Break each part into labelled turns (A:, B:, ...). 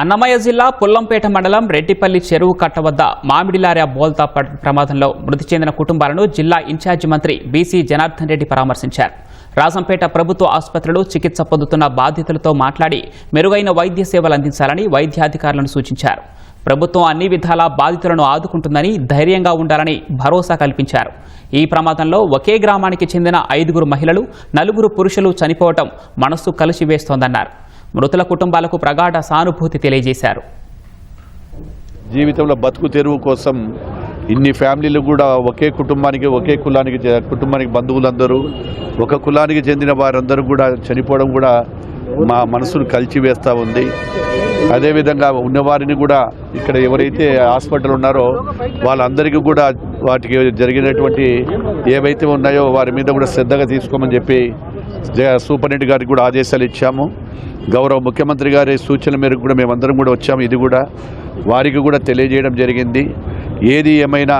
A: అన్నమయ్య జిల్లా పుల్లంపేట మండలం రెడ్డిపల్లి చెరువు కట్ట వద్ద మామిడిలార్య బోల్తా ప్రమాదంలో మృతి చెందిన కుటుంబాలను జిల్లా ఇన్ఛార్జి మంత్రి బీసీ జనార్దన్ రెడ్డి పరామర్శించారు రాజంపేట ప్రభుత్వ ఆసుపత్రిలో చికిత్స పొందుతున్న బాధితులతో మాట్లాడి మెరుగైన వైద్య సేవలు అందించాలని వైద్యాధికారులను సూచించారు ప్రభుత్వం అన్ని విధాలా బాధితులను ఆదుకుంటుందని ధైర్యంగా ఉండాలని భరోసా కల్పించారు ఈ ప్రమాదంలో ఒకే గ్రామానికి చెందిన ఐదుగురు మహిళలు నలుగురు పురుషులు చనిపోవటం మనస్సు కలిసివేస్తోందన్నారు మృతుల కుటుంబాలకు ప్రగాఢ సానుభూతి తెలియజేశారు
B: జీవితంలో బతుకు తెరువు కోసం ఇన్ని ఫ్యామిలీలు కూడా ఒకే కుటుంబానికి ఒకే కులానికి కుటుంబానికి బంధువులందరూ ఒక కులానికి చెందిన వారందరూ కూడా చనిపోవడం కూడా మా మనసును కలిచివేస్తూ ఉంది అదేవిధంగా ఉన్నవారిని కూడా ఇక్కడ ఎవరైతే హాస్పిటల్ ఉన్నారో వాళ్ళందరికీ కూడా వాటికి జరిగినటువంటి ఏవైతే ఉన్నాయో వారి మీద కూడా శ్రద్ధగా తీసుకోమని చెప్పి సూపరింటెండెంట్ గారికి కూడా ఆదేశాలు ఇచ్చాము గౌరవ ముఖ్యమంత్రి గారి సూచన మేరకు కూడా మేమందరం కూడా వచ్చాము ఇది కూడా వారికి కూడా తెలియజేయడం జరిగింది ఏది ఏమైనా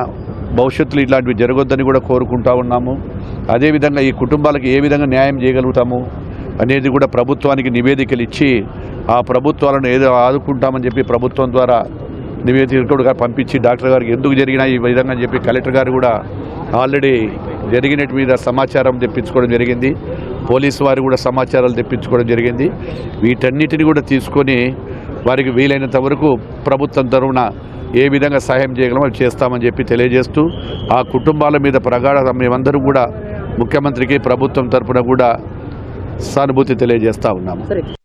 B: భవిష్యత్తులో ఇట్లాంటివి జరగొద్దని కూడా కోరుకుంటా ఉన్నాము అదేవిధంగా ఈ కుటుంబాలకు ఏ విధంగా న్యాయం చేయగలుగుతాము అనేది కూడా ప్రభుత్వానికి నివేదికలు ఇచ్చి ఆ ప్రభుత్వాలను ఏదో ఆదుకుంటామని చెప్పి ప్రభుత్వం ద్వారా నివేదిక పంపించి డాక్టర్ గారికి ఎందుకు జరిగినా ఈ విధంగా చెప్పి కలెక్టర్ గారు కూడా ఆల్రెడీ జరిగినట్టు మీద సమాచారం తెప్పించుకోవడం జరిగింది పోలీసు వారు కూడా సమాచారాలు తెప్పించుకోవడం జరిగింది వీటన్నిటిని కూడా తీసుకొని వారికి వీలైనంత వరకు ప్రభుత్వం తరఫున ఏ విధంగా సహాయం చేయగలమో చేస్తామని చెప్పి తెలియజేస్తూ ఆ కుటుంబాల మీద ప్రగాఢ మేమందరూ కూడా ముఖ్యమంత్రికి ప్రభుత్వం తరఫున కూడా సానుభూతి తెలియజేస్తూ ఉన్నాము